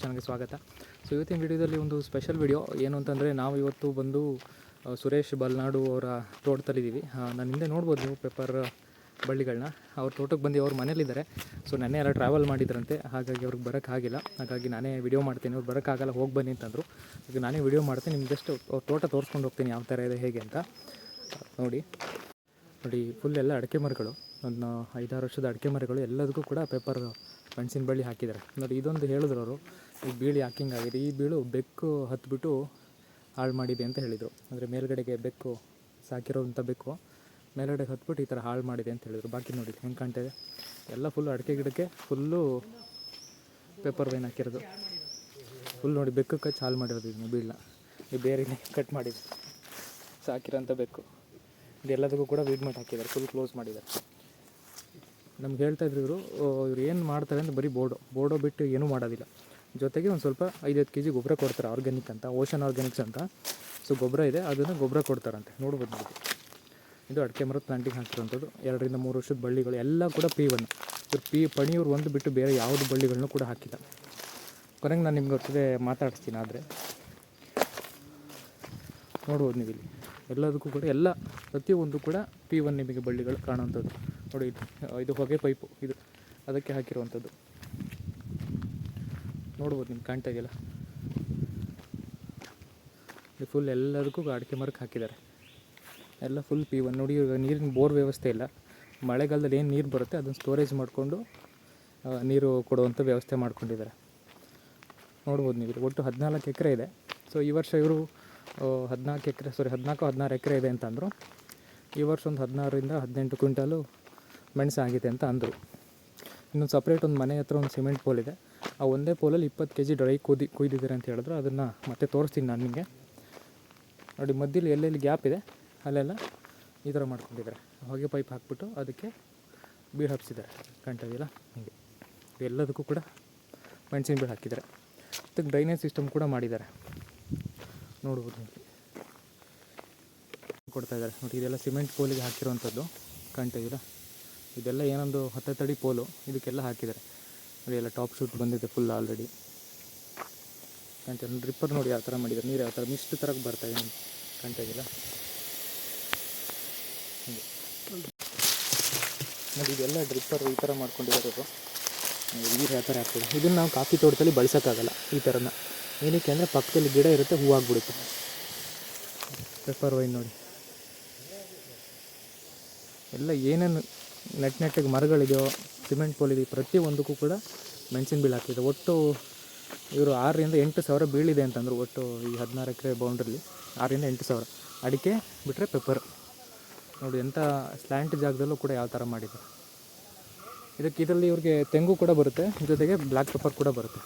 ಚಾನಲ್ಗೆ ಸ್ವಾಗತ. ಸೊ ಇವತ್ತಿನ ವಿಡಿಯೋದಲ್ಲಿ ಒಂದು ಸ್ಪೆಷಲ್ ವಿಡಿಯೋ ಏನು ಅಂತಂದರೆ, ನಾವು ಇವತ್ತು ಬಂದು ಸುರೇಶ್ ಬಲ್ನಾಡು ಅವರ ತೋಟದಲ್ಲಿದ್ದೀವಿ. ನಾನು ಹಿಂದೆ ನೋಡ್ಬೋದು ನೀವು ಪೇಪರ್ ಬಳ್ಳಿಗಳನ್ನ ಅವ್ರ ತೋಟಕ್ಕೆ ಬಂದು ಅವ್ರ ಮನೇಲಿದ್ದಾರೆ ಸೊ ನೆನ್ನೆ ಎಲ್ಲ ಟ್ರಾವೆಲ್ ಮಾಡಿದ್ರಂತೆ. ಹಾಗಾಗಿ ಅವ್ರಿಗೆ ಬರೋಕ್ಕಾಗಿಲ್ಲ ಹಾಗಾಗಿ ನಾನೇ ವಿಡಿಯೋ ಮಾಡ್ತೀನಿ. ಅವ್ರು ಬರೋಕ್ಕಾಗಲ್ಲ ಹೋಗಿ ಬನ್ನಿ ಅಂತಂದರು. ಈಗ ನಾನೇ ವಿಡಿಯೋ ಮಾಡ್ತೀನಿ. ನಿಮ್ಗೆ ಜಸ್ಟ್ ಅವ್ರ ತೋಟ ತೋರಿಸ್ಕೊಂಡು ಹೋಗ್ತೀನಿ ಯಾವ ಥರ ಇದೆ, ಹೇಗೆ ಅಂತ. ನೋಡಿ. ನೋಡಿ ಫುಲ್ ಎಲ್ಲ ಅಡಿಕೆ ಮರಗಳು. ಒಂದು ಐದಾರು ವರ್ಷದ ಅಡಿಕೆ ಮರಗಳು. ಎಲ್ಲದಕ್ಕೂ ಕೂಡ ಪೇಪರ್ ಮೆಣಸಿನ ಬಳ್ಳಿ ಹಾಕಿದ್ದಾರೆ. ನೋಡಿ, ಇದೊಂದು ಹೇಳಿದ್ರು ಅವರು. ಈ ಬೀಳು ಹಾಕಿಂಗ್ ಆಗಿದೆ ಈ ಬೀಳು ಬೆಕ್ಕು ಹತ್ಬಿಟ್ಟು ಹಾಳು ಮಾಡಿದೆ ಅಂತ ಹೇಳಿದರು. ಅಂದರೆ ಮೇಲ್ಗಡೆಗೆ ಬೆಕ್ಕು ಸಾಕಿರೋವಂಥ ಬೆಕ್ಕು ಮೇಲ್ಗಡೆಗೆ ಹತ್ಬಿಟ್ಟು ಈ ಥರ ಹಾಳು ಮಾಡಿದೆ ಅಂತ ಹೇಳಿದರು. ಬಾಕಿ ನೋಡಿ ಹೆಂಗೆ ಕಾಣ್ತಾ ಇದೆ. ಎಲ್ಲ ಫುಲ್ಲು ಅಡಿಕೆ ಗಿಡಕ್ಕೆ ಫುಲ್ಲು ಪೇಪರ್ ವೈನ್ ಹಾಕಿರೋದು. ಫುಲ್ ನೋಡಿ ಬೆಕ್ಕು ಕಚ್ಚಿ ಹಾಳು ಮಾಡಿರೋದು ಇದನ್ನು ಬೀಳನ್ನ ಈ ಬೇರೆ ಕಟ್ ಮಾಡಿದೆ ಸಾಕಿರೋಂಥ ಬೆಕ್ಕು. ಇದೆಲ್ಲದಕ್ಕೂ ಕೂಡ ವೀಡ್ ಮಾಡಿ ಹಾಕಿದ್ದಾರೆ. ಫುಲ್ ಕ್ಲೋಸ್ ಮಾಡಿದ್ದಾರೆ. ನಮ್ಗೆ ಹೇಳ್ತಾ ಇದ್ರು ಇವರು ಇವ್ರು ಏನು ಮಾಡ್ತಾರೆ ಅಂದರೆ ಬರೀ ಬೋರ್ಡು ಬೋರ್ಡೋ ಬಿಟ್ಟು ಏನೂ ಮಾಡೋದಿಲ್ಲ. ಜೊತೆಗೆ ಒಂದು ಸ್ವಲ್ಪ ಐದೈದು ಕೆ ಜಿ ಗೊಬ್ಬರ ಕೊಡ್ತಾರೆ ಆರ್ಗ್ಯಾನಿಕ್ ಅಂತ ಓಷನ್ ಆರ್ಗ್ಯಾನಿಕ್ಸ್ ಅಂತ. ಸೊ ಗೊಬ್ಬರ ಇದೆ, ಅದನ್ನು ಗೊಬ್ಬರ ಕೊಡ್ತಾರಂತೆ. ನೋಡ್ಬೋದು ನೀವು. ಇದು ಅಡಿಕೆ ಮರದ ಪ್ಲಾಂಟಿಂಗ್ ಹಾಕಿರೋಂಥದ್ದು ಎರಡರಿಂದ ಮೂರು ವರ್ಷದ ಬಳ್ಳಿಗಳು ಎಲ್ಲ ಕೂಡ ಪಿ ಒನ್ ಇವ್ರು ಪಿ ಪಣಿಯವ್ರು ಒಂದು ಬಿಟ್ಟು ಬೇರೆ ಯಾವುದು ಬಳ್ಳಿಗಳನ್ನೂ ಕೂಡ ಹಾಕಿಲ್ಲ. ಕೊನೆಗೆ ನಾನು ನಿಮ್ಗೆ ಅವ್ರ ಮಾತಾಡ್ತೀನಿ ಆದರೆ. ನೋಡ್ಬೋದು ನೀವು ಇಲ್ಲಿ. ಎಲ್ಲದಕ್ಕೂ ಕೂಡ, ಎಲ್ಲ ಪ್ರತಿಯೊಂದು ಕೂಡ ಪಿ ಒನ್ ನಿಮಗೆ ಬಳ್ಳಿಗಳು ಕಾಣುವಂಥದ್ದು. ನೋಡಿ, ಇದು ಇದು ಹೊಗೆ ಪೈಪು. ಇದು ಅದಕ್ಕೆ ಹಾಕಿರುವಂಥದ್ದು. ನೋಡ್ಬೋದು ನಿಮ್ಗೆ ಕಾಣ್ತಾ ಇದೆಯಲ್ಲ ಇದು ಫುಲ್ ಎಲ್ಲದಕ್ಕೂ ಅಡಿಕೆ ಮರಕ್ಕೆ ಹಾಕಿದ್ದಾರೆ. ಎಲ್ಲ ಫುಲ್ ಪಿ ಒನ್ ನೋಡಿ, ಇವಾಗ ನೀರಿನ ಬೋರ್ ವ್ಯವಸ್ಥೆ ಇಲ್ಲ. ಮಳೆಗಾಲದಲ್ಲಿ ಏನು ನೀರು ಬರುತ್ತೆ, ಅದನ್ನು ಸ್ಟೋರೇಜ್ ಮಾಡಿಕೊಂಡು ನೀರು ಕೊಡುವಂಥ ವ್ಯವಸ್ಥೆ ಮಾಡ್ಕೊಂಡಿದ್ದಾರೆ. ನೋಡ್ಬೋದು ನೀವು, ಒಟ್ಟು ಹದಿನಾಲ್ಕು ಎಕರೆ ಇದೆ. ಸೊ ಈ ವರ್ಷ ಇವರು ಹದಿನಾಲ್ಕು ಎಕರೆ ಸಾರಿ ಹದಿನಾಲ್ಕು, ಹದಿನಾರು ಎಕರೆ ಇದೆ ಅಂತಂದರು ಈ ವರ್ಷ ಒಂದು ಹದಿನಾರರಿಂದ ಹದಿನೆಂಟು ಕ್ವಿಂಟಾಲು ಮೆಣಸಾಗಿದೆ ಅಂತ ಅಂದರು. ಇನ್ನೊಂದು ಸಪ್ರೇಟ್ ಒಂದು ಮನೆ ಹತ್ರ ಒಂದು ಸಿಮೆಂಟ್ ಪೋಲ್ ಇದೆ. ಆ ಒಂದೇ ಪೋಲಲ್ಲಿ ಇಪ್ಪತ್ತು ಕೆ ಜಿ ಡ್ರೈ ಕುದಿ, ಕುಯ್ದಿದ್ದಾರೆ ಅಂತ ಹೇಳಿದ್ರು. ಅದನ್ನು ಮತ್ತೆ ತೋರಿಸ್ತೀನಿ ನಾನು ನಿಮಗೆ. ನೋಡಿ ಮಧ್ಯಲ್ಲಿ ಎಲ್ಲೆಲ್ಲಿ ಗ್ಯಾಪ್ ಇದೆ, ಅಲ್ಲೆಲ್ಲ ಈ ಥರ ಮಾಡ್ಕೊಂಡಿದ್ದಾರೆ. ಹೊಗೆ ಪೈಪ್ ಹಾಕ್ಬಿಟ್ಟು ಅದಕ್ಕೆ ಬೀಳು ಹಬ್ಸಿದ್ದಾರೆ. ಕಾಣ್ತಾ ಹೀಗೆ. ಎಲ್ಲದಕ್ಕೂ ಕೂಡ ಮೆಣಸಿನ ಬೀಳು ಹಾಕಿದ್ದಾರೆ. ಅದಕ್ಕೆ ಡ್ರೈನೇಜ್ ಸಿಸ್ಟಮ್ ಕೂಡ ಮಾಡಿದ್ದಾರೆ. ನೋಡ್ಬೋದು ಕೊಡ್ತಾ ಇದ್ದಾರೆ. ನೋಡಿ, ಇದೆಲ್ಲ ಸಿಮೆಂಟ್ ಪೋಲಿಗೆ ಹಾಕಿರೋವಂಥದ್ದು. ಕಾಣ್ತಾ ಇದೆಲ್ಲ ಏನೊಂದು ಹತ್ತತ್ತಡಿ ಪೋಲು. ಇದಕ್ಕೆಲ್ಲ ಹಾಕಿದ್ದಾರೆ. ಎಲ್ಲ ಟಾಪ್ ಶೂಟ್ ಬಂದಿದೆ ಫುಲ್ ಆಲ್ರೆಡಿ ಕಾಣ್ತೀನಿ ಡ್ರಿಪ್ಪರ್ ನೋಡಿ ಯಾವ ಥರ ಮಾಡಿದ್ದಾರೆ. ನೀರು ಯಾವ ಥರ ಮಿಸ್ಟ್ ಥರ ಬರ್ತಾ ಇದೆ ಕಾಣ್ತಾ ಇದೆಯಲ್ಲ? ನೋಡಿ, ಇದೆಲ್ಲ ಡ್ರಿಪ್ಪರ್ ಈ ಥರ ಮಾಡ್ಕೊಂಡಿದ್ದಾರೆ ನೀರು ಯಾವ ಥರ ಆಗ್ತದೆ. ಇದನ್ನು ನಾವು ಕಾಫಿ ತೋಟದಲ್ಲಿ ಬಳಸೋಕ್ಕಾಗಲ್ಲ ಈ ಥರನ ಏನಕ್ಕೆ ಅಂದರೆ ಪಕ್ಕದಲ್ಲಿ ಗಿಡ ಇರುತ್ತೆ ಹೂವಾಗ್ಬಿಡುತ್ತೆ ಪೆಪ್ಪರ್ ವೈನ್ ನೋಡಿ. ಎಲ್ಲ ಏನೇನು ನೆಟ್ ನೆಟ್ಟಿಗೆ ಮರಗಳಿದೆಯೋ ಸಿಮೆಂಟ್ ಪ್ರತಿ ಪ್ರತಿಯೊಂದಕ್ಕೂ ಕೂಡ ಮೆಣಸಿನ ಬೀಳು ಹಾಕಿದೆ. ಒಟ್ಟು ಇವರು ಆರರಿಂದ ಎಂಟು ಸಾವಿರ ಬೀಳಿದೆ ಅಂತಂದರು ಒಟ್ಟು ಈ ಹದಿನಾರು ಎಕರೆ ಬೌಂಡ್ರಲ್ಲಿ ಆರರಿಂದ ಎಂಟು ಸಾವಿರ. ಅಡಿಕೆ ಬಿಟ್ಟರೆ ಪೆಪ್ಪರ್ ನೋಡಿ ಎಂಥ ಸ್ಲ್ಯಾಂಟ್ ಜಾಗದಲ್ಲೂ ಕೂಡ ಯಾವ ಥರ ಮಾಡಿದ್ದಾರೆ. ಇದಕ್ಕೆ ಇದರಲ್ಲಿ ಇವ್ರಿಗೆ ತೆಂಗು ಕೂಡ ಬರುತ್ತೆ, ಜೊತೆಗೆ ಬ್ಲ್ಯಾಕ್ ಪೆಪ್ಪರ್ ಕೂಡ ಬರುತ್ತೆ.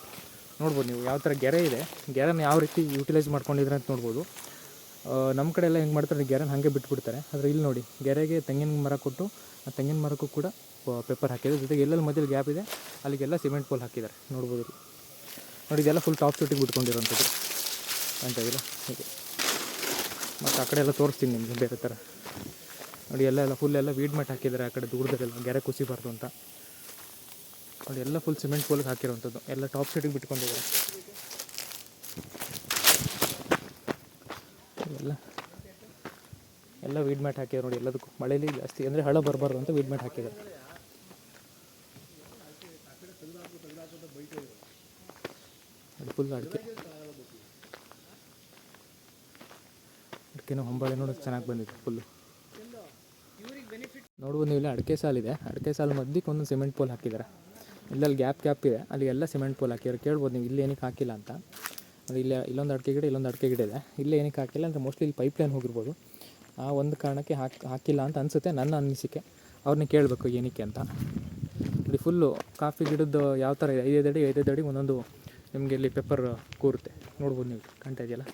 ನೋಡ್ಬೋದು ನೀವು ಯಾವ ಥರ ಗೆರೆ ಇದೆ. ಗೆರೆನ ಯಾವ ರೀತಿ ಯೂಟಿಲೈಸ್ ಮಾಡ್ಕೊಂಡಿದ್ರೆ ಅಂತ ನೋಡ್ಬೋದು. ನಮ್ಮ ಕಡೆ ಎಲ್ಲ ಹೆಂಗೆ ಮಾಡ್ತಾರೆ, ಗೆರೆನ ಹಾಗೆ ಬಿಟ್ಬಿಡ್ತಾರೆ. ಆದರೆ ಇಲ್ಲಿ ನೋಡಿ, ಗೆರೆಗೆ ತೆಂಗಿನ ಮರ ಕೊಟ್ಟು ಆ ತೆಂಗಿನ ಮರಕ್ಕೂ ಕೂಡ ಪೆಪ್ಪರ್ ಹಾಕಿದ್ದಾರೆ. ಜೊತೆಗೆ ಎಲ್ಲೆಲ್ಲಿ ಮಧ್ಯದಲ್ಲಿ ಗ್ಯಾಪ್ ಇದೆ, ಅಲ್ಲಿಗೆಲ್ಲ ಸಿಮೆಂಟ್ ಪೋಲ್ ಹಾಕಿದ್ದಾರೆ. ನೋಡ್ಬೋದು. ನೋಡಿ, ಇದೆಲ್ಲ ಫುಲ್ ಟಾಪ್ ಶೂಟಿಗೆ ಬಿಟ್ಕೊಂಡಿರೋಂಥದ್ದು ಅಂತ ಇದಿಲ್ಲ ಹೀಗೆ. ಮತ್ತು ಆ ಕಡೆ ಎಲ್ಲ ತೋರಿಸ್ತೀನಿ ನಿಮಗೆ ಬೇರೆ ಥರ. ನೋಡಿ, ಎಲ್ಲ ಎಲ್ಲ ಫುಲ್ ಎಲ್ಲ ವೀಡ್ ಮ್ಯಾಟ್ ಹಾಕಿದ್ದಾರೆ ಆ ಕಡೆ ದೂರದಲ್ಲೆಲ್ಲ ಗೆರೆ ಕುಸಿಬಾರ್ದು ಅಂತ. ನೋಡಿ, ಎಲ್ಲ ಫುಲ್ ಸಿಮೆಂಟ್ ಪೋಲ್ಗೆ ಹಾಕಿರೋವಂಥದ್ದು. ಎಲ್ಲ ಟಾಪ್ ಶೀಟಿಗೆ ಬಿಟ್ಕೊಂಡಿದ್ದಾರೆ. ಎಲ್ಲ ಎಲ್ಲ ವೀಡ್ ಮ್ಯಾಟ್ ಹಾಕಿದ್ದಾರೆ ನೋಡಿ, ಎಲ್ಲದಕ್ಕೂ. ಮಳೆಯಲ್ಲಿ ಜಾಸ್ತಿ, ಅಂದರೆ ಹಳ ಬರಬಾರ್ದು ಅಂತ ವೀಡ್ ಮ್ಯಾಟ್ ಹಾಕಿದ್ದಾರೆ. ಫುಲ್ ಅಡಿಕೆ ಅಡಿಕೆನೂ ಹೊಂಬಾಳೆ ನೋಡೋಕೆ ಚೆನ್ನಾಗಿ ಬಂದಿದೆ ಫುಲ್ಲು ನೋಡ್ಬೋದು ನೀವು ಇಲ್ಲಿ ಅಡಿಕೆ ಸಾಲಿದೆ ಅಡಿಕೆ ಸಾಲು ಮಧ್ಯಕ್ಕೆ ಒಂದು ಸಿಮೆಂಟ್ ಪೋಲ್ ಹಾಕಿದ್ದಾರೆ ಇಲ್ಲಲ್ಲಿ ಗ್ಯಾಪ್ ಗ್ಯಾಪ್ ಇದೆ. ಅಲ್ಲಿ ಎಲ್ಲ ಸಿಮೆಂಟ್ ಪೋಲ್ ಹಾಕಿದ್ದಾರೆ ಕೇಳ್ಬೋದು ನೀವು ಇಲ್ಲಿ ಏನಕ್ಕೆ ಹಾಕಿಲ್ಲ ಅಂತ. ಅದು ಇಲ್ಲಿ ಇಲ್ಲೊಂದು ಅಡಿಕೆ ಗಿಡ ಇಲ್ಲೊಂದು ಅಡಿಕೆ ಗಿಡ ಇದೆ. ಇಲ್ಲಿ ಏನಕ್ಕೆ ಹಾಕಿಲ್ಲ ಅಂದರೆ ಮೋಸ್ಟ್ಲಿ ಇಲ್ಲಿ ಪೈಪ್ ಲೈನ್ ಹೋಗಿರ್ಬೋದು. ಆ ಒಂದು ಕಾರಣಕ್ಕೆ ಹಾಕಿ ಹಾಕಿಲ್ಲ ಅಂತ ಅನಿಸುತ್ತೆ ನನ್ನ ಅನಿಸಿಕೆ. ಅವ್ರನ್ನ ಕೇಳಬೇಕು ಏನಕ್ಕೆ ಅಂತ. ಇಲ್ಲಿ ಫುಲ್ಲು ಕಾಫಿ ಗಿಡದ್ದು ಯಾವ ಥರ ಇದೆ? ಐದೈದು ಅಡಿ ಐದೈದು ಅಡಿ ಒಂದೊಂದು ನಿಮಗೆ ಇಲ್ಲಿ ಪೇಪರ್ ಕೂರುತ್ತೆ. ನೋಡ್ಬೋದು ನೀವು, ಕಾಣ್ತಾ ಇದೆಯಲ್ಲ?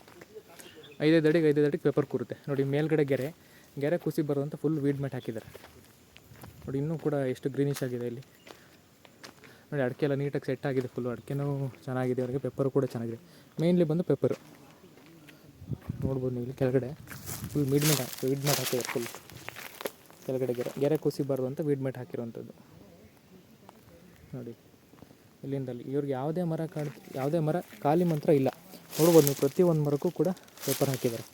ಐದೈದು ಅಡಿಗೆ ಐದೈದು ಅಡಿಗೆ ಪೇಪರ್ ಕೂರುತ್ತೆ. ನೋಡಿ, ಮೇಲ್ಗಡೆ ಗೆರೆ. ಗೆರೆ ಕುಸಿ ಬರುವಂಥ ಫುಲ್ ವೀಡ್ ಮ್ಯಾಟ್ ಹಾಕಿದ್ದಾರೆ. ನೋಡಿ, ಇನ್ನೂ ಕೂಡ ಎಷ್ಟು ಗ್ರೀನಿಶ್ ಆಗಿದೆ ಇಲ್ಲಿ. ನೋಡಿ, ಅಡಿಕೆ ಎಲ್ಲ ನೀಟಾಗಿ ಸೆಟ್ ಆಗಿದೆ ಫುಲ್ಲು ಅಡಿಕೆನೂ ಚೆನ್ನಾಗಿದೆ, ಅವರಿಗೆ ಪೇಪರು ಕೂಡ ಚೆನ್ನಾಗಿದೆ. ಮೇನ್ಲಿ ಬಂದು ಪೇಪರು. ನೋಡ್ಬೋದು ನೀವು ಇಲ್ಲಿ ಕೆಳಗಡೆ. Full weed mat weed mat ಹಾಕಿದ್ದಾರೆ ಫುಲ್ ಕೆಳಗಡೆ ಗೆರೆ. ಗೆರೆ ಕುಸಿಬಾರ್ದು ಅಂತ ವೀಡ್ ಮ್ಯಾಟ್ ಹಾಕಿರೋವಂಥದ್ದು ನೋಡಿ. ಇಲ್ಲಿಂದ ಅಲ್ಲಿ ಇವ್ರಿಗೆ ಯಾವುದೇ ಮರ ಕಾಣ್ ಯಾವುದೇ ಮರ, ಖಾಲಿ ಮಾತ್ರ ಇಲ್ಲ. ನೋಡ್ಬೋದು ನೀವು ಪ್ರತಿಯೊಂದು ಮರಕ್ಕೂ ಕೂಡ ಪೇಪರ್ ಹಾಕಿದ್ದಾರೆ.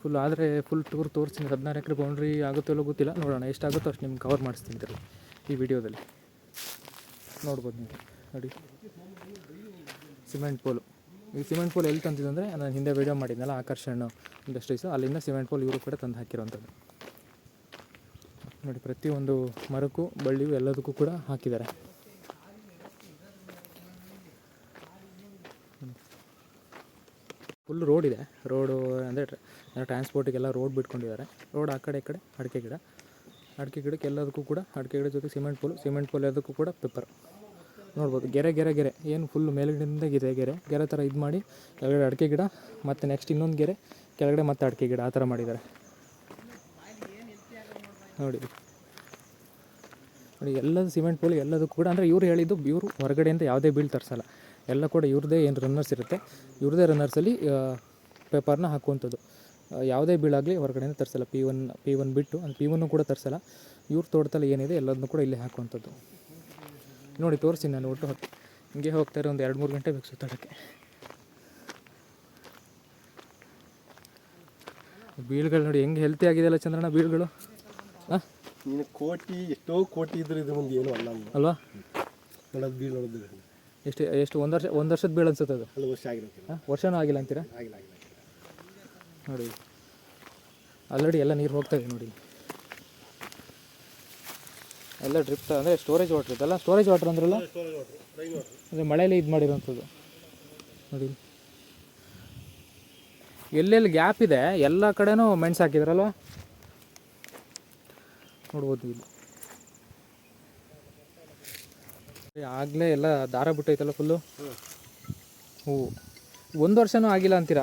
ಫುಲ್ ಆದರೆ ಫುಲ್ ಟೂರ್ ತೋರಿಸ್ತೀನಿ. ಹದಿನಾರು ಎಕರೆ ಬೌಂಡ್ರಿ ಆಗುತ್ತೋ ಇಲ್ಲೋ ಗೊತ್ತಿಲ್ಲ. ನೋಡೋಣ, ಎಷ್ಟಾಗುತ್ತೋ ಅಷ್ಟು ನಿಮ್ಗೆ ಕವರ್ ಮಾಡಿಸ್ತೀನಿ ಇದರಲ್ಲಿ ಈ ವಿಡಿಯೋದಲ್ಲಿ. ನೋಡ್ಬೋದು ನೀವು. ನೋಡಿ. Cement pole. ಈ ಸಿಮೆಂಟ್ ಪೋಲ್ ಎಲ್ಲಿ ತಂದಿದ್ದು ಅಂದರೆ, ನಾನು ಹಿಂದೆ ವಿಡಿಯೋ ಮಾಡಿದ್ನಲ್ಲ, ಆಕರ್ಷಣ್ ಇಂಡಸ್ಟ್ರೀಸು. ಅಲ್ಲಿಂದ ಸಿಮೆಂಟ್ ಪೋಲ್ ಇವರು ಕೂಡ ತಂದು ಹಾಕಿರೋವಂಥದ್ದು. ನೋಡಿ ಪ್ರತಿಯೊಂದು ಮರಕ್ಕೂ ಬಳ್ಳಿಯು ಎಲ್ಲದಕ್ಕೂ ಕೂಡ ಹಾಕಿದ್ದಾರೆ. ಫುಲ್ ರೋಡ್ ಇದೆ. ರೋಡು ಅಂದರೆ ಟ್ರಾನ್ಸ್ಪೋರ್ಟಿಗೆಲ್ಲ ರೋಡ್ ಬಿಟ್ಕೊಂಡಿದ್ದಾರೆ. ರೋಡ್ ಆ ಕಡೆ, ಈ ಕಡೆ, ಅಡಿಕೆ ಗಿಡ. ಅಡಿಕೆ ಗಿಡಕ್ಕೆ ಎಲ್ಲದಕ್ಕೂ ಕೂಡ, ಅಡಿಕೆ ಗಿಡ ಜೊತೆ ಸಿಮೆಂಟ್ ಪೋಲು ಸಿಮೆಂಟ್ ಪೋಲ್ ಎಲ್ಲದಕ್ಕೂ ಕೂಡ ಪೇಪರ್ ನೋಡ್ಬೋದು, ಗೆರೆ ಗೆರೆ ಗೆರೆ. ಏನು ಫುಲ್ ಮೇಲ್ಗಡೆಯಿಂದ ಗೆರೆ. ಗೆರೆ ಥರ ಇದು ಮಾಡಿ, ಕೆಳಗಡೆ ಅಡಿಕೆ ಗಿಡ, ಮತ್ತು ನೆಕ್ಸ್ಟ್ ಇನ್ನೊಂದು ಗೆರೆ, ಕೆಳಗಡೆ ಮತ್ತೆ ಅಡಿಕೆ ಗಿಡ, ಆ ಥರ ಮಾಡಿದ್ದಾರೆ. ನೋಡಿ. ನೋಡಿ, ಎಲ್ಲದು ಸಿಮೆಂಟ್ ಪೋಲ್ ಎಲ್ಲದಕ್ಕೂ ಕೂಡ, ಅಂದರೆ ಇವ್ರು ಹೇಳಿದ್ದು ಇವರು ಹೊರಗಡೆಯಿಂದ ಯಾವುದೇ ಬೀಳ್ ತರಿಸಲ್ಲ. ಎಲ್ಲ ಕೂಡ ಇವ್ರದ್ದೇ ಏನು ರನ್ನರ್ಸ್ ಇರುತ್ತೆ. ಇವ್ರದ್ದೇ ರನ್ನರ್ಸಲ್ಲಿ ಪೇಪರ್ನ ಹಾಕುವಂಥದ್ದು. ಯಾವುದೇ ಬೀಳಾಗಲಿ ಹೊರಗಡೆಯಿಂದ ತರಿಸಲ್ಲ. ಪಿ ಒನ್ ಪಿ ಒನ್ ಬಿಟ್ಟು, ಅದು ಪಿ ಒನ್ನು ಕೂಡ ತರಿಸಲ್ಲ. ಇವ್ರ ತೋಟದಲ್ಲಿ ಏನಿದೆ, ಎಲ್ಲದನ್ನು ಕೂಡ ಇಲ್ಲೇ ಹಾಕುವಂಥದ್ದು. ನೋಡಿ ತೋರಿಸಿ ನಾನು ಒಟ್ಟು ಹೊತ್ತು. ಹಿಂಗೆ ಹೋಗ್ತಾರೆ ಒಂದು ಎರಡು, ಮೂರು ಗಂಟೆ ಬೇಕು ಸುತ್ತಾಡೋಕ್ಕೆ. ಬೀಳ್ಗಳು ನೋಡಿ, ಹೆಂಗೆ ಹೆಲ್ತಿ ಆಗಿದೆಯಲ್ಲ ಚಂದ್ರಣ್ಣ, ಬೀಳ್ಗಳು? ನೀನು ಕೋಟಿ ಎಷ್ಟೋ ಕೋಟಿ ಇದ್ರೆ ಇದು ಮುಂದೆ ಏನು ಅಲ್ಲ ಅಲ್ವಾ? ನೋಡೋದು ಬೀಳ್ ನೋಡೋದು ಎಷ್ಟು ಎಷ್ಟು ಒಂದು ವರ್ಷ ಒಂದು ವರ್ಷದ ಬೀಳು ಅನ್ಸುತ್ತೆ ಅದು? ಅಲ್ಲ ವರ್ಷ ಆಗಿರೋಕ್ಕಿಲ್ಲ ಹಾಂ? ವರ್ಷನೂ ಆಗಿಲ್ಲ ಅಂತೀರಾ? ಆಗಿಲ್ಲ ಆಗಿಲ್ಲ ನೋಡಿ. ಆಲ್ರೆಡಿ ಎಲ್ಲ ನೀರು ಹೋಗ್ತಾ ಇದೆ ನೋಡಿ. ಎಲ್ಲ ಡ್ರಿಪ್ ಅಂದರೆ ಸ್ಟೋರೇಜ್ ವಾಟ್ರ್ ಅಲ್ಲ ಸ್ಟೋರೇಜ್ ವಾಟರ್ ಅಂದ್ರಲ್ಲ? ಅಂದರೆ ಮಳೆಯಲ್ಲಿ ಇದು ಮಾಡಿರೋಂಥದ್ದು. ನೋಡಿ. ಎಲ್ಲೆಲ್ಲಿ ಗ್ಯಾಪ್ ಇದೆ ಎಲ್ಲ ಕಡೆನೂ ಮೆಣಸು ಹಾಕಿದ್ರಲ್ವ? ನೋಡ್ಬೋದು ಇಲ್ಲಿ. ಆಗಲೇ ಎಲ್ಲ ದಾರ ಬಿಟ್ಟೈತಲ್ಲ ಫುಲ್ಲು ಹ್ಞೂ. ಒಂದು ವರ್ಷನೂ ಆಗಿಲ್ಲ ಅಂತೀರಾ?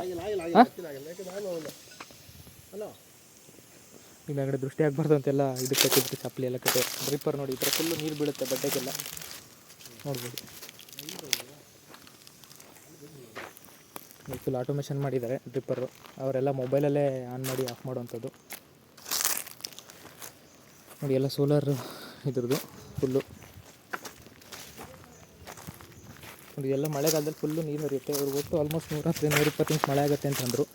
ಈ ಮೇಲ್ಗಡೆ ದೃಷ್ಟಿ ಆಗಬಾರ್ದು ಅಂತೆಲ್ಲ ಇದಕ್ಕೆ ಕಟ್ಟಿದ್ರು ಚಪ್ಪಲಿ ಎಲ್ಲ ಕಟ್ಟೆ. ಡ್ರಿಪ್ಪರ್ ನೋಡಿ ಈ ಥರ ಫುಲ್ಲು ನೀರು ಬೀಳುತ್ತೆ ಬಡ್ಡೆಗೆಲ್ಲ ನೋಡ್ಬೋದು. ಫುಲ್ ಆಟೋಮೇಷನ್ ಮಾಡಿದ್ದಾರೆ ಡ್ರಿಪ್ಪರು ಅವರೆಲ್ಲ ಮೊಬೈಲಲ್ಲೇ ಆನ್ ಮಾಡಿ ಆಫ್ ಮಾಡುವಂಥದ್ದು. ನೋಡಿ ಎಲ್ಲ ಸೋಲಾರ್ ಇದ್ರದ್ದು ಫುಲ್ಲು ನೋಡಿ ಎಲ್ಲ ಮಳೆಗಾಲದಲ್ಲಿ ಫುಲ್ಲು ನೀರು ಹರಿಯುತ್ತೆ. ಅವ್ರು ಒಟ್ಟು ಆಲ್ಮೋಸ್ಟ್ ನೂರ ಹತ್ತು ನೂರ ಇಪ್ಪತ್ತು ಇಂಚ್ ಮಳೆ ಆಗುತ್ತೆ ಅಂತಂದರು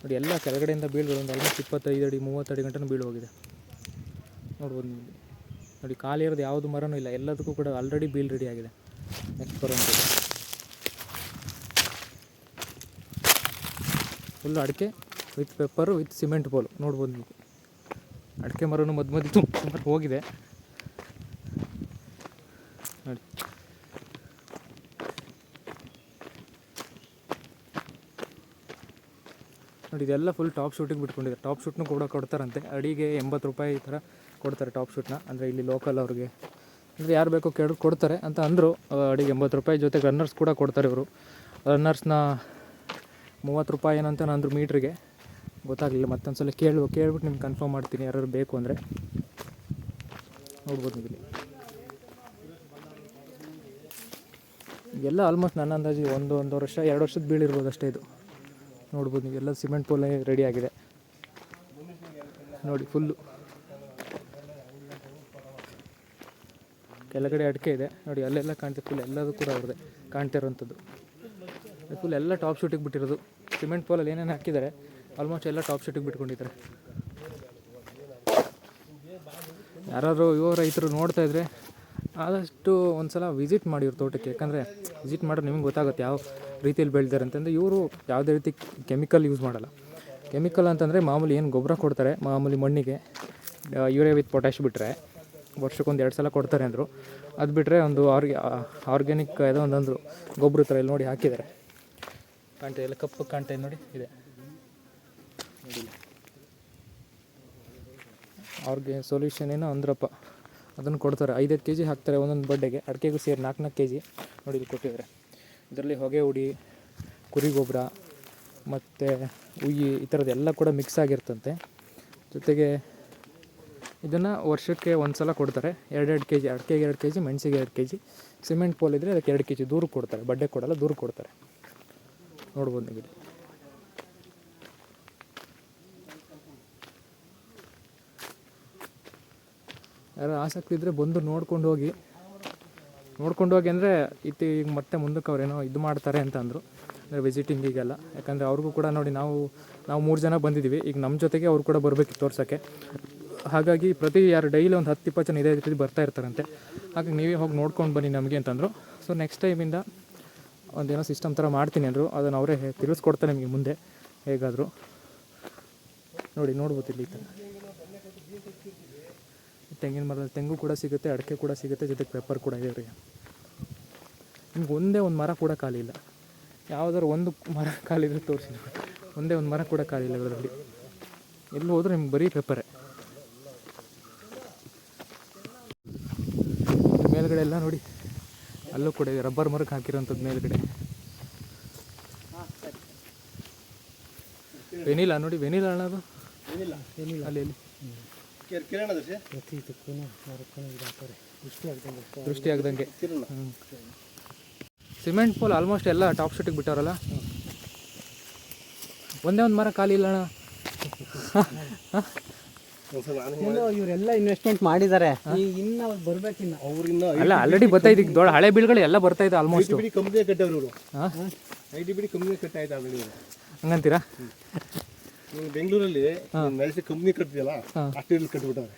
ನೋಡಿ, ಎಲ್ಲ ಕೆಳಗಡೆಯಿಂದ ಬೀಳುಗಳು ಒಂದು ಆಲ್ಮೋಸ್ಟ್ ಇಪ್ಪತ್ತೈದು ಅಡಿ ಮೂವತ್ತು ಅಡಿ ಗಂಟನೂ ಬೀಳು ಹೋಗಿದೆ. ನೋಡ್ಬೋದು ನೀವು. ನೋಡಿ, ಖಾಲಿ ಇರೋದು ಯಾವುದು ಮರನೂ ಇಲ್ಲ. ಎಲ್ಲದಕ್ಕೂ ಕೂಡ ಆಲ್ರೆಡಿ ಬೀಲ್ ರೆಡಿ ಆಗಿದೆ. ನೆಕ್ಸ್ಟ್ ಬರೋದು ಫುಲ್ಲು ಅಡಿಕೆ with pepper with cement pole ನೋಡ್ಬೋದು ನೀವು. ಅಡಿಕೆ ಮರನೂ ಮಧ್ಯ ಮಧ್ಯ ತುಂಬ ಹೋಗಿದೆ. ನೋಡಿ. ಇದೆಲ್ಲ ಫುಲ್ ಟಾಪ್ ಶೂಟಿಗೆ ಬಿಟ್ಕೊಂಡಿದ್ದಾರೆ. ಟಾಪ್ ಶೂಟ್ನು ಕೂಡ ಕೊಡ್ತಾರಂತೆ. ಅಡಿಗೆ ಎಂಬತ್ತು ರೂಪಾಯಿ ಈ ಥರ ಕೊಡ್ತಾರೆ ಟಾಪ್ ಶೂಟ್ನ ಅಂದರೆ ಇಲ್ಲಿ ಲೋಕಲ್ ಅವ್ರಿಗೆ. ಅಂದರೆ ಯಾರು ಬೇಕೋ ಕೇಳಿ ಕೊಡ್ತಾರೆ ಅಂತ ಅಂದರು. ಅಡಿಗೆ ಎಂಬತ್ತು ರೂಪಾಯಿ ಜೊತೆಗೆ ರನ್ನರ್ಸ್ ಕೂಡ ಕೊಡ್ತಾರೆ ಇವರು. ರನ್ನರ್ಸ್ನ ಮೂವತ್ತು ರೂಪಾಯಿ ಏನಂತ ಅಂದರು ಮೀಟ್ರಿಗೆ ಗೊತ್ತಾಗಲಿಲ್ಲ ಮತ್ತೊಂದು ಸಲ ಕೇಳು ಕೇಳ್ಬಿಟ್ಟು ನಿಮ್ಗೆ ಕನ್ಫರ್ಮ್ ಮಾಡ್ತೀನಿ ಯಾರು ಬೇಕು ಅಂದರೆ. ನೋಡ್ಬೋದು ಇಲ್ಲಿ. ಎಲ್ಲ ಆಲ್ಮೋಸ್ಟ್ ನನ್ನ ಅಂದಾಜು ಒಂದು ಒಂದು ವರ್ಷ, ಎರಡು ವರ್ಷದ ಬೀಳಿರ್ಬೋದು ಅಷ್ಟೇ ಇದು. ನೋಡ್ಬೋದು ನೀವು, ಎಲ್ಲ ಸಿಮೆಂಟ್ ಪೋಲೇ ರೆಡಿ ಆಗಿದೆ. ನೋಡಿ ಫುಲ್ಲು ಕೆಳಗಡೆ ಅಡಿಕೆ ಇದೆ. ನೋಡಿ, ಅಲ್ಲೆಲ್ಲ ಕಾಣ್ತಿದೆ ಫುಲ್ ಎಲ್ಲದೂ ಕೂಡ ಅವ್ರದ್ದೇ ಕಾಣ್ತಾ ಇರೋವಂಥದ್ದು ಫುಲ್ ಎಲ್ಲ ಟಾಪ್ ಶೂಟಿಗೆ ಬಿಟ್ಟಿರೋದು. ಸಿಮೆಂಟ್ ಪೋಲಲ್ಲಿ ಏನೇನು ಹಾಕಿದ್ದಾರೆ ಆಲ್ಮೋಸ್ಟ್ ಎಲ್ಲ ಟಾಪ್ ಶೀಟಿಗೆ ಬಿಟ್ಕೊಂಡಿದ್ದಾರೆ. ಯಾರಾದರೂ ಯುವ ರೈತರು ನೋಡ್ತಾ ಇದ್ರೆ ಆದಷ್ಟು ಒಂದು ಸಲ ವಿಸಿಟ್ ಮಾಡಿ ಇವ್ರ ತೋಟಕ್ಕೆ. ಯಾಕಂದರೆ ವಿಸಿಟ್ ಮಾಡಿದ್ರೆ ನಿಮ್ಗೆ ಗೊತ್ತಾಗುತ್ತೆ ಯಾವ ರೀತಿಯಲ್ಲಿ ಬೆಳೆದಿದ್ದಾರೆ ಅಂತಂದರೆ ಇವರು ಯಾವುದೇ ರೀತಿ ಕೆಮಿಕಲ್ ಯೂಸ್ ಮಾಡಲ್ಲ. ಕೆಮಿಕಲ್ ಅಂತಂದರೆ ಮಾಮೂಲಿ ಏನು ಗೊಬ್ಬರ ಕೊಡ್ತಾರೆ, ಮಾಮೂಲಿ ಮಣ್ಣಿಗೆ ಯೂರಿಯಾ ವಿತ್ ಪೊಟ್ಯಾಶ್ ಬಿಟ್ಟರೆ ವರ್ಷಕ್ಕೊಂದು ಎರಡು ಸಲ ಕೊಡ್ತಾರೆ ಅಂದರು. ಅದು ಬಿಟ್ಟರೆ ಒಂದು ಆರ್ಗ್ಯ ಆರ್ಗ್ಯಾನಿಕ್ ಯಾವುದೋ ಒಂದು ಅಂದರು ಗೊಬ್ಬರ ಥರ ಇಲ್ಲಿ ನೋಡಿ ಹಾಕಿದ್ದಾರೆ. ಕಾಣ್ತಾ ಎಲ್ಲ ಕಪ್ಪು ಕಾಣ್ತಾ ನೋಡಿ, ಇದೆ. ಅವ್ರಿಗೆ ಸೊಲ್ಯೂಷನ್ ಏನೋ ಅಂದ್ರಪ್ಪ. ಅದನ್ನು ಕೊಡ್ತಾರೆ. ಐದೈದು ಕೆ ಜಿ ಹಾಕ್ತಾರೆ ಒಂದೊಂದು ಬಡ್ಡೆಗೆ ಅಡಿಕೆಗೂ ಸೇರಿ ನಾಲ್ಕು ನಾಲ್ಕು ಕೆ ಜಿ ನೋಡಿ ಇಲ್ಲಿ ಕೊಟ್ಟಿದ್ದಾರೆ. ಇದರಲ್ಲಿ ಹೊಗೆ ಉಡಿ ಕುರಿ ಗೊಬ್ಬರ, ಮತ್ತು ಉಯ್ಯಿ ಈ ಥರದ್ದು ಎಲ್ಲ ಕೂಡ ಮಿಕ್ಸ್ ಆಗಿರ್ತಂತೆ. ಜೊತೆಗೆ ಇದನ್ನು ವರ್ಷಕ್ಕೆ ಒಂದು ಸಲ ಕೊಡ್ತಾರೆ. ಎರಡೆರಡು ಕೆ ಜಿ ಅಡಿಕೆಗೆ ಎರಡು ಕೆ ಜಿ ಮೆಣಸಿಗೆ ಎರಡು ಕೆ ಜಿ ಸಿಮೆಂಟ್ ಪೋಲ್ ಇದ್ದರೆ ಅದಕ್ಕೆ ಎರಡು ಕೆ ಜಿ ದೂರ ಕೊಡ್ತಾರೆ. ಬಡ್ಡೆ ಕೊಡಲ್ಲ, ದೂರ ಕೊಡ್ತಾರೆ. ನೋಡ್ಬೋದು ನೀವು ಯಾರು ಆಸಕ್ತಿ ಇದ್ದರೆ ಬಂದು ನೋಡ್ಕೊಂಡು ಹೋಗಿ. ನೋಡ್ಕೊಂಡು ಹೋಗಿ ಅಂದರೆ ಇತ್ತು ಈಗ ಮತ್ತೆ ಮುಂದಕ್ಕೆ ಅವ್ರೇನೋ ಇದು ಮಾಡ್ತಾರೆ ಅಂತ ಅಂದರು. ಅಂದರೆ ವಿಸಿಟಿಂಗಿಗೆಲ್ಲ ಯಾಕಂದರೆ ಅವ್ರಿಗೂ ಕೂಡ ನೋಡಿ ನಾವು ನಾವು ಮೂರು ಜನ ಬಂದಿದ್ದೀವಿ ಈಗ ನಮ್ಮ ಜೊತೆಗೆ ಅವ್ರು ಕೂಡ ಬರಬೇಕಿತ್ತು ತೋರ್ಸೋಕ್ಕೆ. ಹಾಗಾಗಿ ಪ್ರತಿ ಯಾರು ಡೈಲಿ ಒಂದು ಹತ್ತು ಇಪ್ಪತ್ತು ಜನ ಇದೇ ರೀತಿ ಬರ್ತಾ ಇರ್ತಾರಂತೆ. ಹಾಗಾಗಿ ನೀವೇ ಹೋಗಿ ನೋಡ್ಕೊಂಡು ಬನ್ನಿ ನಮಗೆ ಅಂತಂದರು ಸೊ ನೆಕ್ಸ್ಟ್ ಟೈಮಿಂದ ಒಂದೇನೋ ಸಿಸ್ಟಮ್ ಥರ ಮಾಡ್ತೀನಿ ಅಂದರು. ಅದನ್ನು ಅವರೇ ತಿಳಿಸ್ಕೊಡ್ತಾರೆ ನಿಮಗೆ ಮುಂದೆ ಹೇಗಾದರೂ. ನೋಡಿ, ನೋಡ್ಬೋದು ಇಲ್ಲಿ ತೆಂಗಿನ ಮರದಲ್ಲಿ ತೆಂಗು ಕೂಡ ಸಿಗುತ್ತೆ ಅಡಿಕೆ ಕೂಡ ಸಿಗುತ್ತೆ ಜೊತೆಗೆ ಪೆಪ್ಪರ್ ಕೂಡ ಇದೆ ರೀ ನಿಮ್ಗೆ ಒಂದೇ ಒಂದು ಮರ ಕೂಡ ಖಾಲಿ ಇಲ್ಲ. ಯಾವುದಾದ್ರು ಒಂದು ಮರ ಖಾಲಿ ಇದ್ರೆ ತೋರಿಸಿ ಒಂದೇ ಒಂದು ಮರ ಕೂಡ ಖಾಲಿ ಇಲ್ಲ ಅದರಲ್ಲಿ ಎಲ್ಲಿ ಹೋದ್ರೆ ನಿಮ್ಗೆ ಬರೀ ಪೇಪರೇ ಮೇಲ್ಗಡೆ ಎಲ್ಲ ನೋಡಿ. ಅಲ್ಲೂ ಕೂಡ ಇದೆ ರಬ್ಬರ್ ಮರಕ್ಕೆ ಹಾಕಿರೋಂಥದ್ದು ಮೇಲ್ಗಡೆ. ವೆನಿಲ್ಲ ನೋಡಿ ವೆನಿಲ್ಲ ಅಣ್ಣ ಅದು? ಅಲ್ಲಿ ಅಲ್ಲಿ. ದೃಷ್ಟಿ ಆಗ್ದಂಗೆ. ಕಿರಣ ಸಿಮೆಂಟ್ ಪೋಲ್ ಆಲ್ಮೋಸ್ಟ್ ಎಲ್ಲ ಟಾಪ್ ಶೂಟಿಗೆ ಬಿಟ್ಟವ್ರಲ್ಲ? ಒಂದೇ ಒಂದು ಮರ ಖಾಲಿ ಇಲ್ಲ ಅಣ್ಣ. ಇವರೆಲ್ಲ ಇನ್ವೆಸ್ಟ್ಮೆಂಟ್ ಮಾಡಿದ್ದಾರೆ. ಇನ್ನು ಅವ್ರು ಬರ್ಬೇಕಿನ್ನ. ಅವ್ರಿಂದ ಅಲ್ಲ ಆಲ್ರೆಡಿ ಬರ್ತಾ ಈಗ ದೊಡ್ಡ ಹಳೆ ಬಿಲ್ಗಳು ಎಲ್ಲ ಬರ್ತಾ ಇದೆ ಆಲ್ಮೋಸ್ಟ್ ಬಿಡಿ ಕಂಪ್ನಿ ಕಟ್ಟವ್ರು ಇವರು. ಹಾಂ. ಐ ಟಿ ಬಿಡಿ ಕಂಪ್ನಿ ಕಟ್ಟಾಯ್ತು ಇವರು. ಹಂಗಂತೀರಾ? ನೀವು ಬೆಂಗಳೂರಲ್ಲಿ ಮೆಡಿಸಿ ಕಂಪ್ನಿ ಕಟ್ತಿಯಲ್ಲ ಹಾಂ. ಅಷ್ಟು ಇಲ್ಲಿ ಕಟ್ಬಿಟ್ಟವ್ರೆ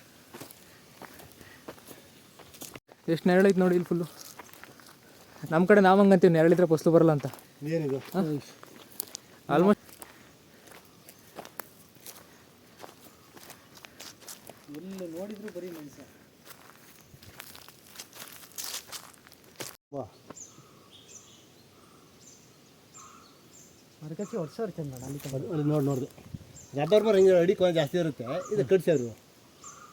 ಎಷ್ಟು ನೆರಳೈತೆ ನೋಡಿ ಇಲ್ಲಿ ಫುಲ್ಲು ನಮ್ಮ ಕಡೆ ನಾವು ಹಂಗಂತೀವಿ ನೆರಳಿದ್ರೆ ಫಸ್ಲು ಬರಲ್ಲ ಅಂತ. ಏನಿದು? ಆಲ್ಮೋಸ್ಟ್ ಎಲ್ಲಿ ನೋಡಿದ್ರು ಬರೀ ಮನುಷ್ಯ. ಮರಕಕ್ಕೆ ಹೊಡ್ಸೋರು ಚಂದ ಅಲ್ಲಿ ನೋಡಿ ನೋಡಿದೆ. ರಬ್ಬರ್ ಮರ ಹಿಂಗೆ ಅಡಿ ಕೊ ಜಾಸ್ತಿ ಇರುತ್ತೆ ಇದು ಕಟ್ಸ್ಯಾರು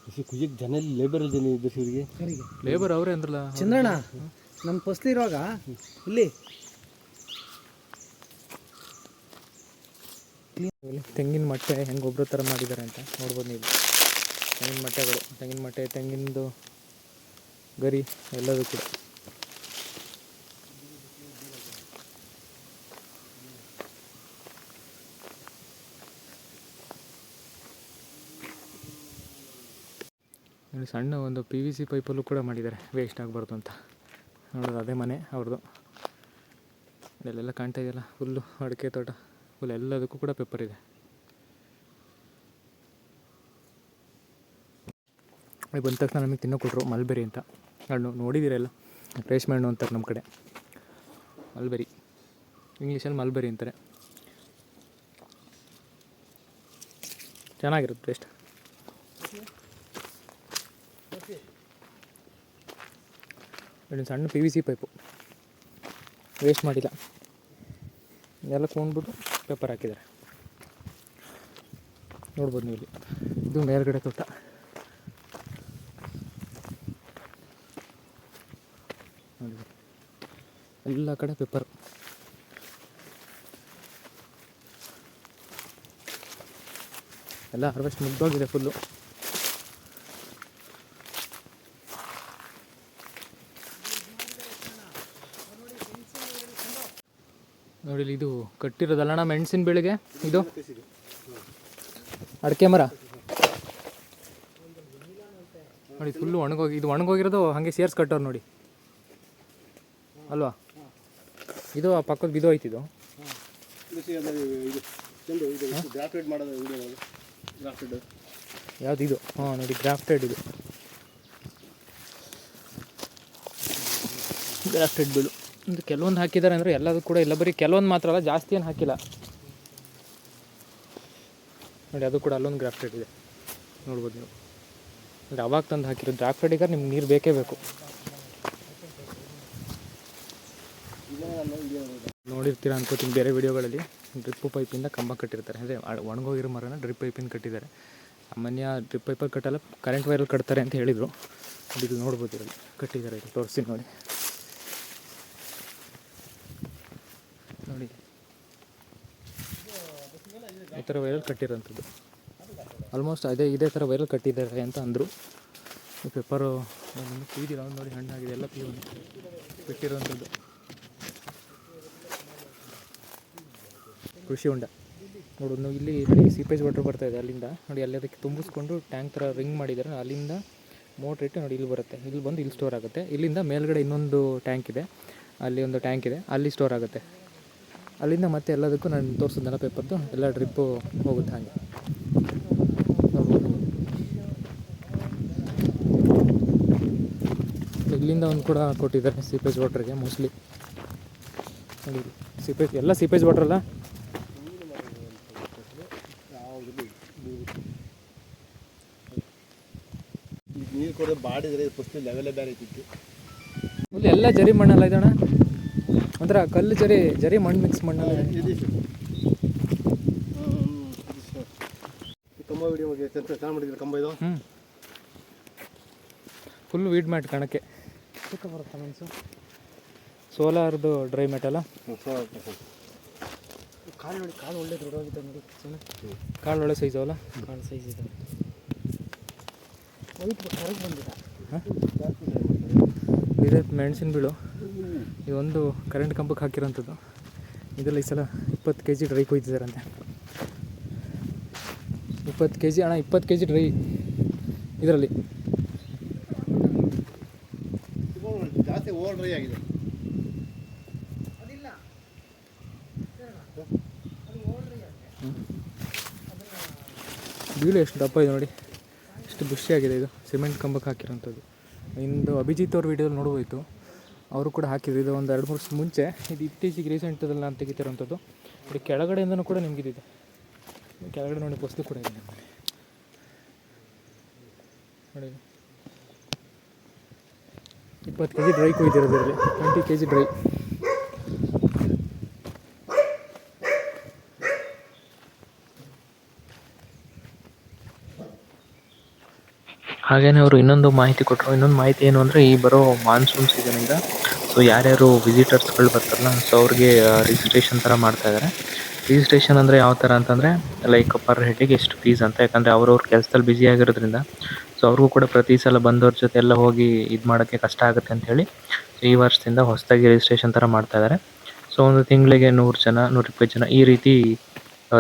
ಖುಷಿ ಖುಷಿಗೆ ಜನ ಲೇಬರ್ ಜನ ಇದ್ದು ಇವರಿಗೆ ಸರಿಗೆ. ಲೇಬರ್ ಅವರೇ ಅಂದ್ರಲ್ಲ ಚಂದ್ರಣ್ಣ ನಮ್ಮ ಫಸ್ಲ್ ಇರುವಾಗ ಇಲ್ಲಿ. ಇಲ್ಲಿ ತೆಂಗಿನ ಮಟ್ಟೆ ಹೆಂಗೆ ಗೊಬ್ಬರ ಥರ ಮಾಡಿದ್ದಾರೆ ಅಂತ ನೋಡ್ಬೋದು ನೀವು. ತೆಂಗಿನ ಮಟ್ಟೆಗಳು ತೆಂಗಿನ ಮಟ್ಟೆ ತೆಂಗಿನದು ಗರಿ ಎಲ್ಲದೂ ಕೂಡ. ಸಣ್ಣ ಒಂದು ಪಿ ವಿ ಸಿ ಪೈಪಲ್ಲೂ ಕೂಡ ಮಾಡಿದ್ದಾರೆ. ವೇಸ್ಟ್ ಆಗಬಾರ್ದು ಅಂತ. ನೋಡೋದು ಅದೇ ಮನೆ ಅವ್ರದ್ದು. ಇಲ್ಲೆಲ್ಲ ಕಾಣ್ತಾ ಇದೆಯಲ್ಲ? ಫುಲ್ಲು ಅಡಿಕೆ ತೋಟ. ಫುಲ್ ಎಲ್ಲದಕ್ಕೂ ಕೂಡ ಪೇಪರ್ ಇದೆ. ಬಂದ ತಕ್ಷಣ ನಮಗೆ ತಿನ್ನೋ ಕೊಟ್ಟರು ಮಲ್ಬೆರಿ ಅಂತ. ಹಣ್ಣು ನೋಡಿದ್ದೀರಲ್ಲ ರೇಷ್ಮೆ ಹಣ್ಣು ಅಂತಾರೆ ನಮ್ಮ ಕಡೆ. ಮಲ್ಬೆರಿ ಇಂಗ್ಲೀಷಲ್ಲಿ ಮಲ್ಬೆರಿ ಅಂತಾರೆ. ಚೆನ್ನಾಗಿರುತ್ತೆ ಟೇಸ್ಟ್ ಸಣ್ಣ P V C pipe waste ಮಾಡಿಲ್ಲ. ಎಲ್ಲ ಕೊಂಡ್ಬಿಟ್ಟು ಪೇಪರ್ ಹಾಕಿದ್ದಾರೆ. ನೋಡ್ಬೋದು ನೀವು ಇಲ್ಲಿ. ಇದು ಮೇಲ್ಗಡೆ ತೋಟ. ನೋಡಿ. ಎಲ್ಲ ಕಡೆ ಪೇಪರ್ ಎಲ್ಲ ಹಾರ್ವೆಸ್ಟ್ ಮುಗ್ದೋಗಿದೆ ಫುಲ್ಲು ನೋಡಿ ಇದು ಕಟ್ಟಿರೋದಲ್ಲ ಮೆಣಸಿನ ಬೆಳೆಗೆ ಇದು? ಅಡಿಕೆ ಮರ. ನೋಡಿ ಫುಲ್ಲು ಒಣಗೋಗಿ, ಇದು ಒಣಗೋಗಿರೋದು ಹಾಗೆ ಸೇರ್ಸ್ ಕಟ್ಟೋರು ನೋಡಿ. ಅಲ್ವಾ? ಇದು ಆ ಪಕ್ಕದ ಬಿದು ಐತಿದು ಯಾವ್ದು ಇದು? ಹಾಂ, ನೋಡಿ, ಗ್ರಾಫ್ಟೆಡ್ ಇದು. ಗ್ರಾಫ್ಟೆಡ್ ಬೀಳು. ಇದು ಕೆಲವೊಂದು ಹಾಕಿದ್ದಾರೆ ಅಂದರೆ ಎಲ್ಲದೂ ಕೂಡ ಇಲ್ಲ. ಬರೀ ಕೆಲವೊಂದು ಮಾತ್ರ ಅಲ್ಲ, ಜಾಸ್ತಿ ಏನು ಹಾಕಿಲ್ಲ. ನೋಡಿ, ಅದು ಕೂಡ ಅಲ್ಲೊಂದು ಗ್ರಾಫ್ಟೆಡ್ ಇದೆ. ನೋಡ್ಬೋದು ನೀವು. ಅಂದರೆ ಅವಾಗ ತಂದು ಹಾಕಿರೋದು ಫ್ರೆಡಿಗಾರ ನಿಮ್ಗೆ ನೀರು ಬೇಕೇ ಬೇಕು. ನೋಡಿರ್ತೀರ ಅನ್ಕೋತೀನಿ ಬೇರೆ ವಿಡಿಯೋಗಳಲ್ಲಿ. ಡ್ರಿಪ್ ಪೈಪಿಂದ ಕಂಬ ಕಟ್ಟಿರ್ತಾರೆ. ಅಂದರೆ ಒಣಗೋಗಿರೋ ಮರನ ಡ್ರಿಪ್ ಪೈಪಿಂದ ಕಟ್ಟಿದ್ದಾರೆ. ಸಾಮಾನ್ಯ ಡ್ರಿಪ್ ಪೈಪಲ್ಲಿ ಕಟ್ಟಲ್ಲ ಕರೆಂಟ್ ವೈರಲ್ಲಿ ಕಟ್ತಾರೆ ಅಂತ ಹೇಳಿದರು. ಇದು ನೋಡ್ಬೋದು ಇಲ್ಲಿ ಕಟ್ಟಿದ್ದಾರೆ, ಇದು ನೋಡಿ ನೋಡಿ ಈ ಥರ ವೈರಲ್ ಕಟ್ಟಿರೋಂಥದ್ದು. ಆಲ್ಮೋಸ್ಟ್ ಅದೇ, ಇದೇ ಥರ ವೈರಲ್ ಕಟ್ಟಿದ್ದಾರೆ ಅಂತ ಅಂದರು. ಈ ಪೇಪರು ಕುಯ್ದಿಲ್ಲ ಒಂದು ನೋಡಿ ಹಣ್ಣಾಗಿದೆ ಎಲ್ಲ ಪೀ ಬಿಟ್ಟಿರೋಂಥದ್ದು. ಕೃಷಿ ಹೊಂಡ. ನೋಡು, ನಾವು ಇಲ್ಲಿ ಸೀಪೇಜ್ ವಾಟರ್ ಬರ್ತಾ ಇದೆ, ಅಲ್ಲಿಂದ. ನೋಡಿ, ಅಲ್ಲಿ ಅದಕ್ಕೆ ತುಂಬಿಸ್ಕೊಂಡು ಟ್ಯಾಂಕ್ ಥರ ರಿಂಗ್ ಮಾಡಿದ್ದಾರೆ. ಅಲ್ಲಿಂದ ಮೋಟ್ರ್ ಇಟ್ಟು ನೋಡಿ, ಇಲ್ಲಿ ಬರುತ್ತೆ. ಇಲ್ಲಿ ಬಂದು ಇಲ್ಲಿ ಸ್ಟೋರ್ ಆಗುತ್ತೆ. ಇಲ್ಲಿಂದ ಮೇಲ್ಗಡೆ ಇನ್ನೊಂದು ಟ್ಯಾಂಕ್ ಇದೆ. ಅಲ್ಲಿ ಒಂದು ಟ್ಯಾಂಕ್ ಇದೆ. ಅಲ್ಲಿ ಸ್ಟೋರ್ ಆಗುತ್ತೆ. ಅಲ್ಲಿಂದ ಮತ್ತೆ ಎಲ್ಲದಕ್ಕೂ ನಾನು ತೋರಿಸಿದ್ನಲ್ಲ ಪೇಪರ್ದು ಎಲ್ಲ ಟ್ರಿಪ್ಪು ಹೋಗುತ್ತೆ ಹಾಗೆ. ಇಲ್ಲಿಂದ ಒಂದು ಕೂಡ ಕೊಟ್ಟಿದ್ದಾರೆ ಸೀಪೇಜ್ ವಾಟ್ರಿಗೆ ಮೋಸ್ಟ್ಲಿ. ನೋಡಿ ಸೀಪೇಜ್ ಎಲ್ಲ ಸೀಪೇಜ್ ವಾಟ್ರ್ ಅಲ್ಲ? ನೀರು ಕೊಡೋದು ಬಾಡಿದ್ರೆ ಫಸ್ಟ್ ಲೆವೆಲೇ ಬೇರೆ ಇತ್ತು ಎಲ್ಲ ಜರಿ ಮಣ್ಣಲ್ಲ ಇದಣ್ಣ ಒಂಥರ ಕಲ್ಲು ಜರಿ ಜರಿ ಮಣ್ಣು ಮಿಕ್ಸ್ ಮಣ್ಣಲ್ಲ. ಕಂಬ ವಿಡಿಯೋ ಚೆನ್ನಾಗಿ ಮಾಡಿದ್ರೆ ಕಂಬ ಇದು? ಹ್ಞೂ ಫುಲ್ ವೀಡ್ ಮ್ಯಾಟ್ ಕಣಕ್ಕೆ. ತೂಕ ಬರುತ್ತೆ ಮನ್ಸು? ಸೋಲಾರ್ದು ಡ್ರೈ ಮ್ಯಾಟ್ ಅಲ್ಲ? ಕಾಲು ನೋಡಿ ಕಾಲು ಒಳ್ಳೆ ದೃಢವಾಗಿದೆ ನೋಡಿ ಸುಮ್ಮನೆ ಕಾಳು ಒಳ್ಳೆ ಸೈಜ್ ಅವಲ್ಲ? ಕಾಲು ಸೈಜ್ ಇದೆ. ವೈಟ್ ಕರಗ್ ಬಂದಿಲ್ಲ ಇದೆ ಮೆಣಸಿನ ಬೀಳು. ಇದೊಂದು ಕರೆಂಟ್ ಕಂಬಕ್ಕೆ ಹಾಕಿರೋಂಥದ್ದು. ಇದರಲ್ಲಿ ಈ ಸಲ ಇಪ್ಪತ್ತು ಕೆ ಜಿ ಡ್ರೈ ಕೊಯ್ತಿದ್ದಾರಂತೆ ಇಪ್ಪತ್ತು ಕೆ ಜಿ ಅಣ್ಣ ಇಪ್ಪತ್ತು ಕೆ ಜಿ ಡ್ರೈ ಇದರಲ್ಲಿ. ಜಾಸ್ತಿ ಓವರ್ ಡ್ರೈ ಆಗಿದೆ. ಬೀಳು ಎಷ್ಟು ದಪ್ಪ ಇದೆ ನೋಡಿ. ಎಷ್ಟು ಬುಷಿಯಾಗಿದೆ ಇದು. ಸಿಮೆಂಟ್ ಕಂಬಕ್ಕೆ ಹಾಕಿರೋಂಥದ್ದು. ಇಂದು ಅಭಿಜಿತ್ ಅವ್ರ ವೀಡಿಯೋದಲ್ಲಿ ನೋಡ್ಬೋಯ್ತು ಅವರು ಕೂಡ ಹಾಕಿದ್ರು. ಇದು ಒಂದು ಎರಡು ವರ್ಷ ಮುಂಚೆ. ಇದು ಇತ್ತೀಚೆಗೆ ರೀಸೆಂಟದಲ್ಲಿ ನಾನು ತೆಗಿತಿರೋಂಥದ್ದು ಇದು ಕೆಳಗಡೆಯಿಂದನೂ ಕೂಡ ನಿಮ್ಗೆ ಇದಿದೆ ಕೆಳಗಡೆ ನೋಡಿ ಬಸ್ತು ಕೂಡ ಇದೆ. ನೋಡಿ. ಇಪ್ಪತ್ತು ಕೆ ಜಿ ಡ್ರೈ ಕೊಯ್ದಿರೋದ್ರಲ್ಲಿ ಟ್ವೆಂಟಿ ಕೆ ಜಿ ಡ್ರೈ ಹಾಗೇನೆ ಅವರು ಇನ್ನೊಂದು ಮಾಹಿತಿ ಕೊಟ್ಟರು. ಇನ್ನೊಂದು ಮಾಹಿತಿ ಏನು ಅಂದರೆ ಈ ಬರೋ ಮಾನ್ಸೂನ್ ಸೀಸನಿಂದ ಸೊ ಯಾರ್ಯಾರು ವಿಸಿಟರ್ಸ್ಗಳು ಬರ್ತಾರಲ್ಲ ಸೊ ಅವ್ರಿಗೆ ರಿಜಿಸ್ಟ್ರೇಷನ್ ಥರ ಮಾಡ್ತಾ ಇದ್ದಾರೆ ರಿಜಿಸ್ಟ್ರೇಷನ್ ಅಂದರೆ ಯಾವ ಥರ ಅಂತಂದರೆ ಲೈಕ್ ಪರ್ ಹೆಡ್ಗೆ ಎಷ್ಟು ಫೀಸ್ ಅಂತ, ಯಾಕಂದರೆ ಅವ್ರವ್ರ ಕೆಲಸದಲ್ಲಿ ಬ್ಯುಸಿ ಆಗಿರೋದ್ರಿಂದ ಸೊ ಅವ್ರಿಗೂ ಕೂಡ ಪ್ರತಿ ಸಲ ಬಂದವ್ರ ಜೊತೆ ಎಲ್ಲ ಹೋಗಿ ಇದು ಮಾಡೋಕ್ಕೆ ಕಷ್ಟ ಆಗುತ್ತೆ ಅಂತ ಹೇಳಿ ಈ ವರ್ಷದಿಂದ ಹೊಸದಾಗಿ ರಿಜಿಸ್ಟ್ರೇಷನ್ ಥರ ಮಾಡ್ತಾ ಇದ್ದಾರೆ ಸೊ ಒಂದು ತಿಂಗಳಿಗೆ ನೂರು ಜನ ನೂರಿಪ್ಪತ್ತು ಜನ ಈ ರೀತಿ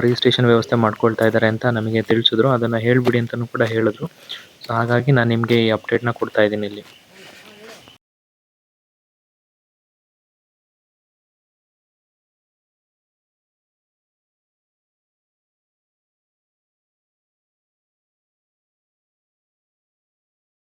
ರಿಜಿಸ್ಟ್ರೇಷನ್ ವ್ಯವಸ್ಥೆ ಮಾಡ್ಕೊಳ್ತಾ ಇದ್ದಾರೆ ಅಂತ ನಮಗೆ ತಿಳಿಸಿದ್ರು. ಅದನ್ನು ಹೇಳಿಬಿಡಿ ಅಂತಲೂ ಕೂಡ ಹೇಳಿದ್ರು. ಸೊ ಹಾಗಾಗಿ ನಾನು ನಿಮಗೆ ಈ ಅಪ್ಡೇಟ್ನ ಕೊಡ್ತಾ ಇದ್ದೀನಿ ಇಲ್ಲಿ.